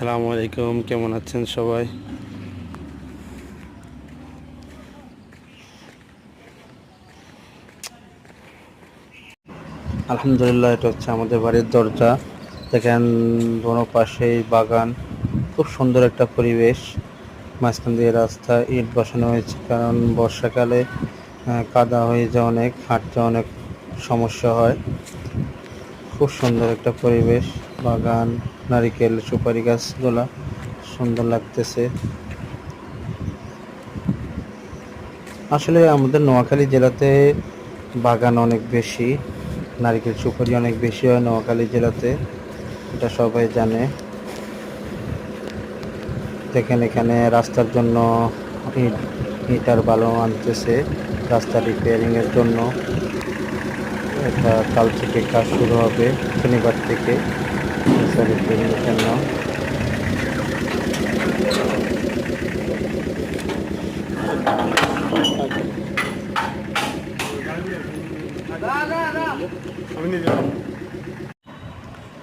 আসসালামু আলাইকুম, কেমন আছেন সবাই? আলহামদুলিল্লাহ, এটা হচ্ছে আমাদের বাড়ির দরজা। দেখেন, দোনো পাশেই বাগান। খুব সুন্দর একটা পরিবেশ। মাঝখান দিয়ে রাস্তা, ইট বসানো হয়েছে, কারণ বর্ষাকালে কাদা হয়ে যায় অনেক, হাঁটতে অনেক সমস্যা হয়। খুব সুন্দর একটা পরিবেশ, বাগান, নারিকেল, সুপারি গাছগুলা সুন্দর লাগতেছে। আসলে আমাদের নোয়াখালী জেলাতে বাগান অনেক বেশি, নারিকেল, সুপারি অনেক বেশি হয় নোয়াখালী জেলাতে, এটা সবাই জানে। দেখেন এখানে রাস্তার জন্য ইট ইটার বালু আনতেছে, রাস্তা রিপেয়ারিং এর জন্য। এটা কাল থেকে কাজ শুরু হবে শনিবার থেকে। জন্য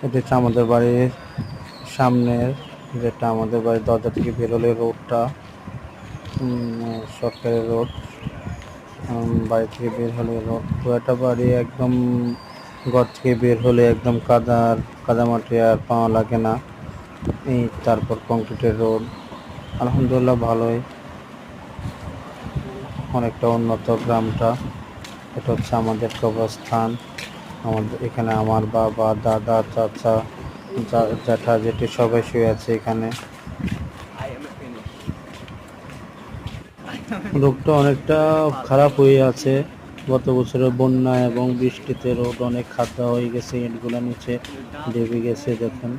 এটা হচ্ছে আমাদের বাড়ির সামনের যেটা আমাদের বাড়ির দরজা থেকে বেরোলে রোডটা উম, সরকারি রোড বাড়ি থেকে বের হলে পুরোটা বাড়ি একদম ঘর থেকে বের হলে একদম কাদার কাদা মাটি আর পাওয়া লাগে না। এই তারপর কংক্রিটের রোড আলহামদুলিল্লাহ ভালোই। অনেকটা উন্নত গ্রামটা। এটা হচ্ছে আমাদের কবরস্থান। আমাদের এখানে আমার বাবা, দাদা, চাচা জ্যাঠা জেঠি সবাই শুয়ে আছে এখানে। রোগটা অনেকটা খারাপ হয়ে আছে। গত বছরের বন্যা এবং বৃষ্টিতে রোড অনেক খাদ্যা হয়ে গেছে, ইটগুলো নিচে ডেবে গেছে, দেখুন।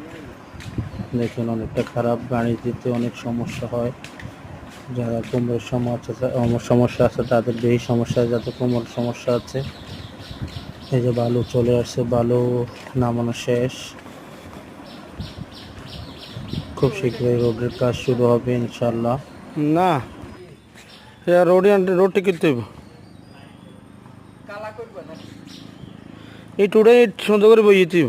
দেখুন অনেকটা খারাপ, গাড়ি দিতে অনেক সমস্যা হয়। যারা কোমরের সমস্যা সমস্যা আছে, তাদের বেশি সমস্যা হয় যাদের কোমর সমস্যা আছে। এই যে বালু চলে আসছে, বালু নামানো শেষ। খুব শীঘ্রই রোডের কাজ শুরু হবে ইনশাল্লাহ না রোড রোডটা কিনতে হইব। এই টুডে সুন্দর করে বইয়ে দিব